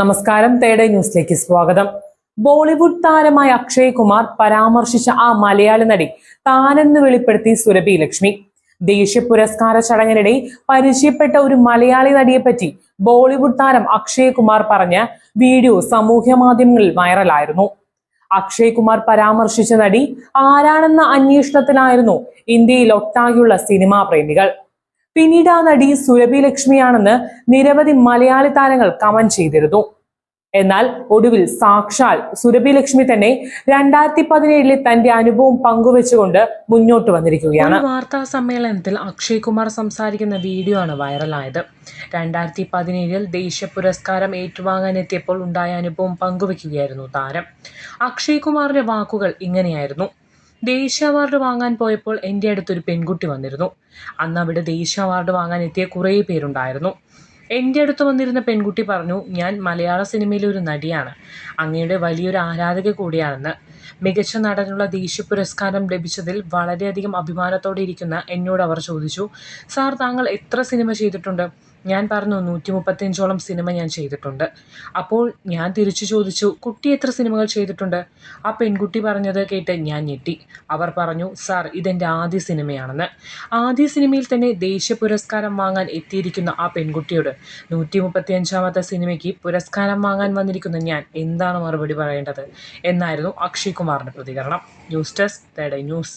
നമസ്കാരം തേടെ ന്യൂസിലേക്ക് സ്വാഗതം. ബോളിവുഡ് താരമായ അക്ഷയ് കുമാർ പരാമർശിച്ച ആ മലയാളി നടി താനെന്ന് വെളിപ്പെടുത്തി സുരഭി ലക്ഷ്മി. ദേശീയ പുരസ്കാര ചടങ്ങിനിടെ പരിചയപ്പെട്ട ഒരു മലയാളി നടിയെ പറ്റി ബോളിവുഡ് താരം അക്ഷയ് കുമാർ പറഞ്ഞ വീഡിയോ സാമൂഹ്യ മാധ്യമങ്ങളിൽ വൈറലായിരുന്നു. അക്ഷയ് കുമാർ പരാമർശിച്ച നടി ആരാണെന്ന അന്വേഷണത്തിലായിരുന്നു ഇന്ത്യയിൽ ഒട്ടാകെയുള്ള സിനിമാ പ്രേമികൾ. പിന്നീട് ആ നടി സുരഭി ലക്ഷ്മിയാണെന്ന് നിരവധി മലയാളി താരങ്ങൾ കമന്റ് ചെയ്തിരുന്നു. എന്നാൽ ഒടുവിൽ സാക്ഷാൽ സുരഭി ലക്ഷ്മി തന്നെ രണ്ടായിരത്തി പതിനേഴിലെ തന്റെ അനുഭവം പങ്കുവെച്ചുകൊണ്ട് മുന്നോട്ട് വന്നിരിക്കുകയാണ്. വാർത്താ സമ്മേളനത്തിൽ അക്ഷയ് കുമാർ സംസാരിക്കുന്ന വീഡിയോ ആണ് വൈറലായത്. രണ്ടായിരത്തി പതിനേഴിൽ ദേശീയ പുരസ്കാരം ഏറ്റുവാങ്ങാനെത്തിയപ്പോൾ ഉണ്ടായ അനുഭവം പങ്കുവെക്കുകയായിരുന്നു താരം. അക്ഷയ് കുമാറിന്റെ വാക്കുകൾ ഇങ്ങനെയായിരുന്നു. ദേശീയ അവാർഡ് വാങ്ങാൻ പോയപ്പോൾ എന്റെ അടുത്തൊരു പെൺകുട്ടി വന്നിരുന്നു. അന്ന് അവിടെ ദേശീയ അവാർഡ് വാങ്ങാൻ എത്തിയ കുറേ പേരുണ്ടായിരുന്നു. എന്റെ അടുത്ത് വന്നിരുന്ന പെൺകുട്ടി പറഞ്ഞു ഞാൻ മലയാള സിനിമയിലെ ഒരു നടിയാണ്. അങ്ങയുടെ വലിയൊരു ആരാധക കൂടിയാണെന്ന്. മികച്ച നടനുള്ള ദേശീയ പുരസ്കാരം ലഭിച്ചതിൽ വളരെയധികം അഭിമാനത്തോടെ ഇരിക്കുന്ന എന്നോട് അവർ ചോദിച്ചു സാർ താങ്കൾ എത്ര സിനിമ ചെയ്തിട്ടുണ്ട്? ഞാൻ പറഞ്ഞു നൂറ്റി മുപ്പത്തിയഞ്ചോളം സിനിമ ഞാൻ ചെയ്തിട്ടുണ്ട്. അപ്പോൾ ഞാൻ തിരിച്ചു ചോദിച്ചു കുട്ടി എത്ര സിനിമകൾ ചെയ്തിട്ടുണ്ട്? ആ പെൺകുട്ടി പറഞ്ഞത് കേട്ട് ഞാൻ ഞെട്ടി. അവർ പറഞ്ഞു സാർ ഇതെന്റെ ആദ്യ സിനിമയാണെന്ന്. ആദ്യ സിനിമയിൽ തന്നെ ദേശീയ പുരസ്കാരം വാങ്ങാൻ എത്തിയിരിക്കുന്ന ആ പെൺകുട്ടിയോട് നൂറ്റി മുപ്പത്തിയഞ്ചാമത്തെ സിനിമയ്ക്ക് പുരസ്കാരം വാങ്ങാൻ വന്നിരിക്കുന്ന ഞാൻ എന്താണ് മറുപടി പറയേണ്ടത്? എന്നായിരുന്നു അക്ഷയ് കുമാറിന്റെ പ്രതികരണം. ന്യൂസ് ഡെസ്ക് തേടൈ ന്യൂസ്.